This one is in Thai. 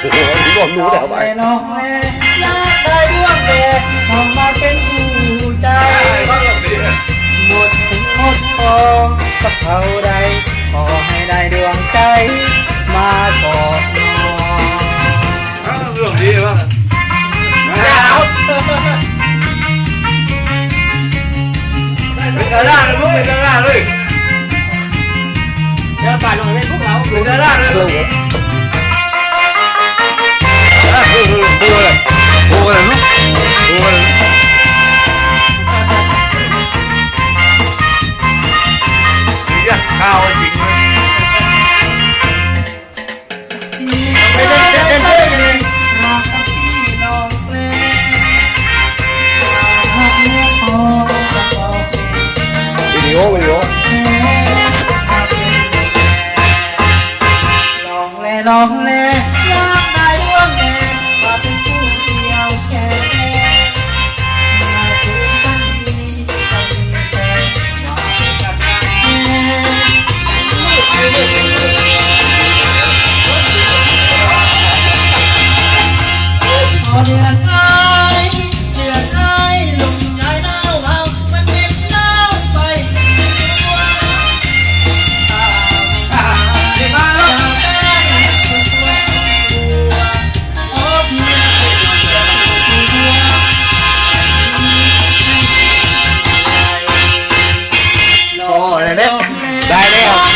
โอ้โหรวมรู้แต่ไปน้องแม่อยากได้ดวงแดงมองมาเป็นผู้ใจ หมดถึงหมดทองกับเขาใดขอให้ได้ดวงใจ มากอนอนเรื่องดีป่ะเป็นดาราเลยมึงเป็นดาราเลย ยากข้าวจริงเดินเดินเดิ องแล 来了